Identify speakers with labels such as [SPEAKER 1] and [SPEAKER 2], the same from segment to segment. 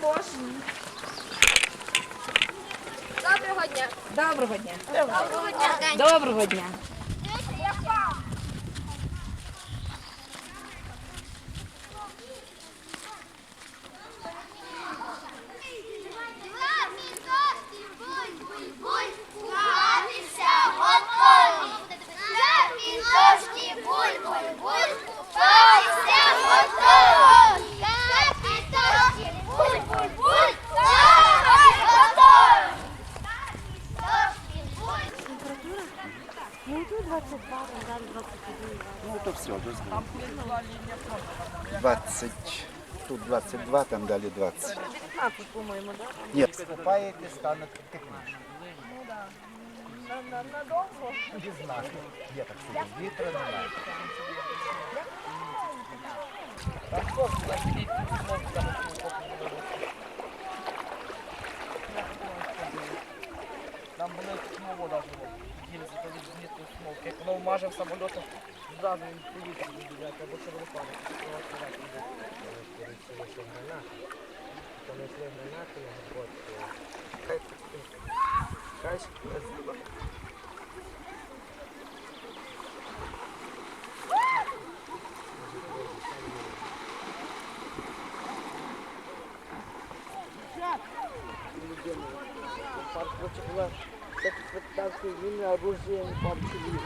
[SPEAKER 1] також.
[SPEAKER 2] Доброго дня.
[SPEAKER 1] Доброго дня.
[SPEAKER 2] Доброго дня.
[SPEAKER 1] Доброго дня.
[SPEAKER 3] Ну то все, дозволено. 20, тут 22, там далі 20.
[SPEAKER 1] 19, по-моєму, так?
[SPEAKER 3] Ні, скупаєте, станете технічно.
[SPEAKER 1] Надовго.
[SPEAKER 3] Не знаю. Є так собі. Вітра немає.
[SPEAKER 4] Нам були знову даже ділися то від змітку смок. Як воно вмаже в самольотах, зразу він повітря відбігає, або що випадає. Парк хоче була так спектакль, він оружие, парк собі.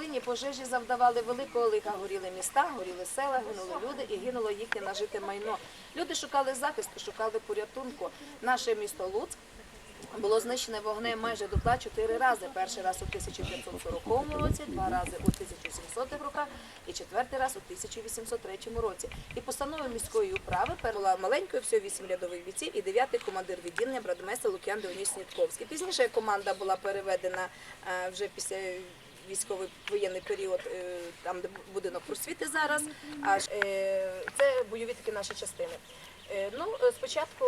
[SPEAKER 1] Волині пожежі завдавали великого лиха. Горіли міста, горіли села, гинули люди і гинуло їхнє нажите майно. Люди шукали захисту, шукали порятунку. Наше місто Луцьк було знищене вогнем майже дотла чотири рази. Перший раз у 1540 році, два рази у 1700-х роках і четвертий раз у 1803 році. І постанови міської управи перебула маленькою, всього вісім рядових бійців і дев'ятий командир відділення брадмейстер Лук'ян Леонід Снітковський. Пізніше команда була переведена е, вже після військовий воєнний період, е, там де будинок просвіти зараз. Аж е, це бойові такі наші частини. Е, Ну, е, спочатку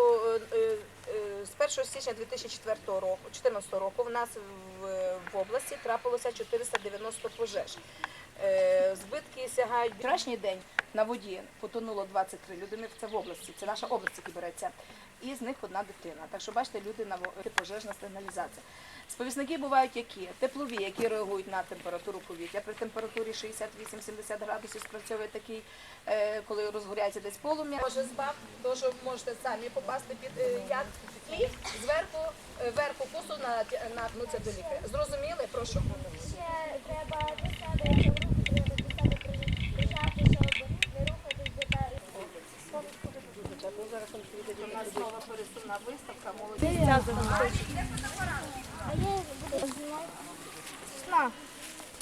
[SPEAKER 1] е, з 1 січня 2004 року, 2014 року, в нас в, області трапилося 490 пожеж. Збитки сягають вчорашній день на воді потонуло 23 людини. Це в області. Це наша область, яка береться. І з них одна дитина. Так що бачите, люди на пожежна сигналізація. Сповісники бувають які? Теплові, які реагують на температуру повітря. При температурі 68-70 градусів спрацьовує такий, е, коли розгоряється десь полум'я. Може збав, то що можете самі попасти під е, яд. І зверху е, верху кусу наткнуться до лікаря. Зрозуміли? Прошу.
[SPEAKER 5] Ще треба до себе, якщо в руку треба до себе прижати, щоб не рухатись до та
[SPEAKER 1] У нас нова пересувна виставка молоді.
[SPEAKER 5] А я буду знімати. Сна. Це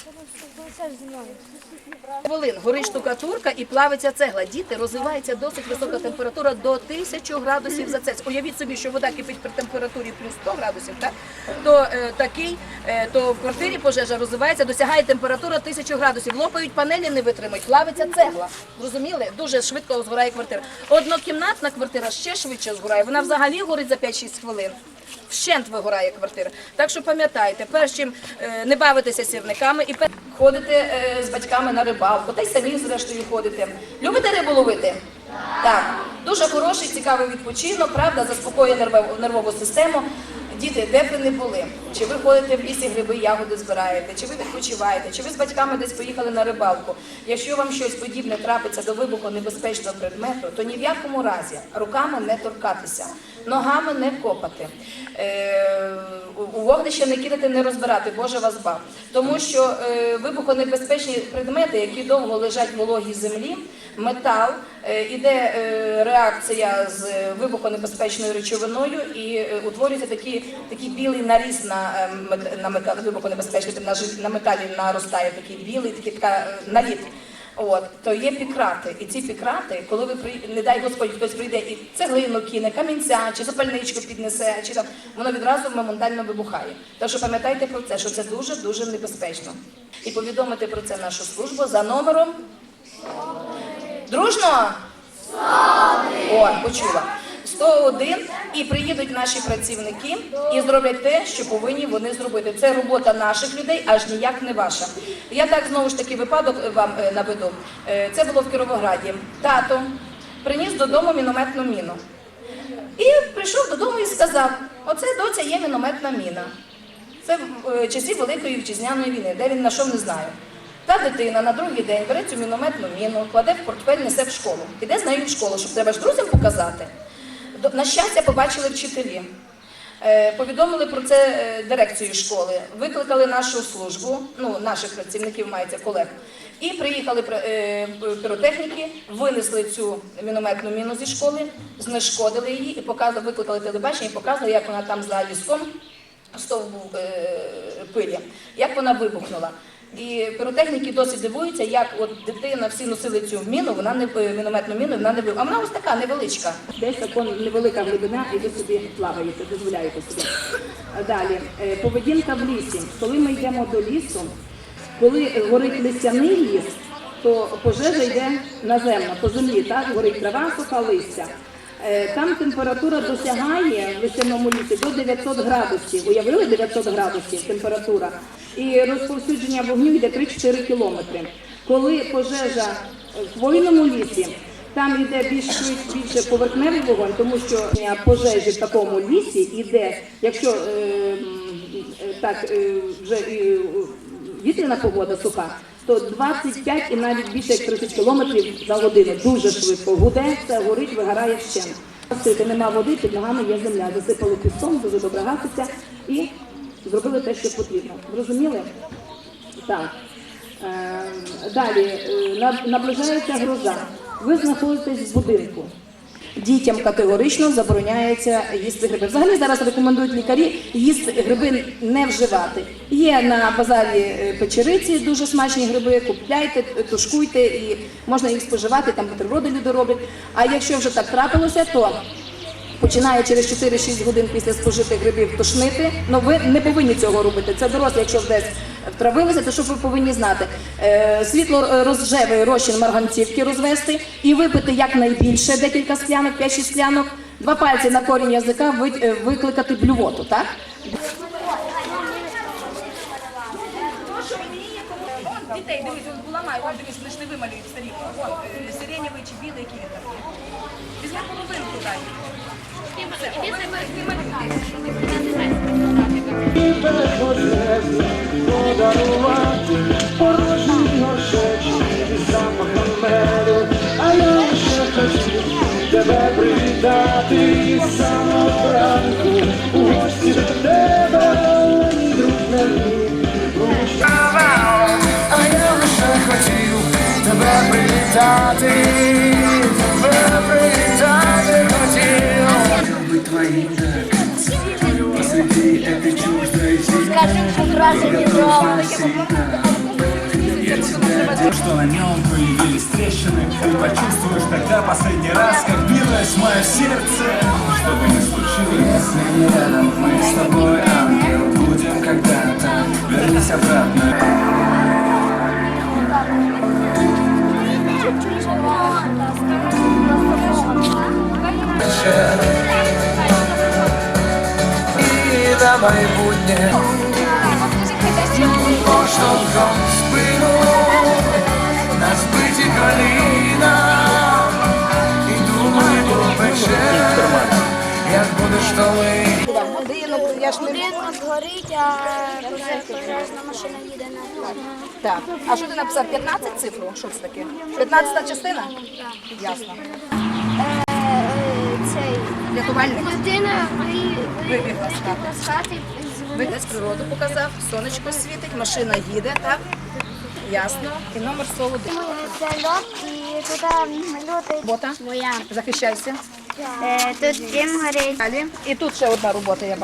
[SPEAKER 5] ж знімаю.
[SPEAKER 1] Хвилин горить штукатурка і плавиться цегла. Діти розвивається досить висока температура до 1000 градусів за Цельсієм. Уявіть собі, що вода кипить при температурі плюс 100 градусів, так? то е, такий, е, то в квартирі пожежа розвивається, досягає температура 1000 градусів. Лопають панелі, не витримують, плавиться цегла. Зрозуміли? Дуже швидко згорає квартира. Однокімнатна квартира ще швидше згорає. Вона взагалі горить за 5-6 хвилин. Вщент вигорає квартира. Так що пам'ятайте, перш чим е, не бавитися сірниками і ходити е, з батьками на рибалку, та й самі зрештою ходите. Любите рибу ловити? Так. Дуже хороший, цікавий відпочинок, правда, заспокоює нервову систему. Діти, де б ви не були? Чи ви ходите в лісі, гриби, ягоди збираєте, чи ви відпочиваєте, чи ви з батьками десь поїхали на рибалку? Якщо вам щось подібне трапиться до вибухонебезпечного предмету, то ні в якому разі руками не торкатися, ногами не копати, е, у вогнище не кидати, не розбирати, Боже вас бав. Тому що е, вибухонебезпечні предмети, які довго лежать в вологій землі, метал, іде е, реакція з е, вибухонебезпечною речовиною і е, утворюється такий, такий білий наріз на, е, на метал, вибухонебезпечний на, на металі наростає такий білий, такий така, е, наліт. От, то є пікрати. І ці пікрати, коли ви при... не дай Господь, хтось прийде і цеглину кине, камінця чи запальничку піднесе, чи там воно відразу моментально вибухає. Так що пам'ятайте про це, що це дуже дуже небезпечно. І повідомити про це нашу службу за номером. Дружно? О, почула. 101 і приїдуть наші працівники і зроблять те, що повинні вони зробити. Це робота наших людей, аж ніяк не ваша. Я так знову ж таки випадок вам е, наведу. Е, Це було в Кіровограді. Тато приніс додому мінометну міну. І прийшов додому і сказав: оце доця є мінометна міна. Це в е, часі Великої вітчизняної війни, де він знайшов, не знаю. Та дитина на другий день бере цю мінометну міну, кладе в портфель, несе в школу. Іде з нею в школу, щоб треба ж друзям показати. На щастя, побачили вчителі. Е, Повідомили про це е, дирекцію школи, викликали нашу службу, ну наших працівників мається колег, і приїхали пр- е, піротехніки, винесли цю мінометну міну зі школи, знешкодили її і показали, викликали телебачення і показали, як вона там за ліском стовбу пилі, як вона вибухнула. І піротехніки досі дивуються, як от дитина всі носили цю міну, вона не мінометну міну, вона не вибухнула. А вона ось така невеличка. Десь така невелика глибина, і ви собі плаваєте, дозволяєте собі. Далі е, поведінка в лісі. Коли ми йдемо до лісу, коли горить лисяний ліс, то пожежа йде наземно, по землі, так? Горить трава, суха листя. Е, Там температура досягає в лисяному лісі до 900 градусів. Уявили 900 градусів температура. І розповсюдження вогню йде 3-4 кілометри. Коли пожежа в хвойному лісі, там йде більш більше поверхневий вогонь, тому що пожежі в такому лісі йде, якщо е, так е, вже е, вітряна погода суха, то 25 і навіть більше як 30 кілометрів за годину. Дуже швидко. Гуде, все горить, вигорає вщент. Нема води, під ногами є земля. Засипали піском, дуже добре гаситься і зробили те, що потрібно. Зрозуміли? Так. Е, Далі е, наближається гроза. Ви знаходитесь в будинку. Дітям категорично забороняється їсти гриби. Взагалі зараз рекомендують лікарі їсти гриби не вживати. Є на базарі е, печериці дуже смачні гриби. Купляйте, тушкуйте і можна їх споживати. Там бутерброди люди роблять. А якщо вже так трапилося, то починає через 4-6 годин після спожитих грибів тошнити. Ну ви не повинні цього робити. Це дорослі, якщо десь втравилися, то що ви повинні знати? Е, світло е, розжевий розчин марганцівки розвести і випити якнайбільше декілька склянок, 5-6 склянок, два пальці на корінь язика е, викликати блювоту, так? Дітей, дивись, буламай, вон дивись, вони ж не вималюють старі. Вон, сиренєвий чи білий, який він там. Візьми половинку дай.
[SPEAKER 6] подарувати порожні горшечі з запахом меду, а я лише хотів тебе привітати з самого ранку тебе привітати, тебе привітати хотів. Щоб быть твоим до конца, посреди этой чуждой земли. Я тебя
[SPEAKER 7] То, что на нем появились трещины Ты почувствуешь тогда последний раз Как билось мое сердце Что бы ни случилось
[SPEAKER 6] Если не рядом, мы с тобой, ангел
[SPEAKER 1] Будинок,
[SPEAKER 5] горить, а пожежна машина їде на
[SPEAKER 1] так. А що ти написав? 15 цифру? Що це таке? 15 частина? Ясно.
[SPEAKER 5] цей.
[SPEAKER 1] Рятувальник.
[SPEAKER 5] Людина
[SPEAKER 1] Вибігла з хати.
[SPEAKER 5] з хати з
[SPEAKER 1] природу показав, сонечко світить, машина їде, так? Ясно. І номер 101.
[SPEAKER 5] Це льот і туди льоти моя.
[SPEAKER 1] Захищайся.
[SPEAKER 5] Тут дим горить.
[SPEAKER 1] Далі. І тут ще одна робота я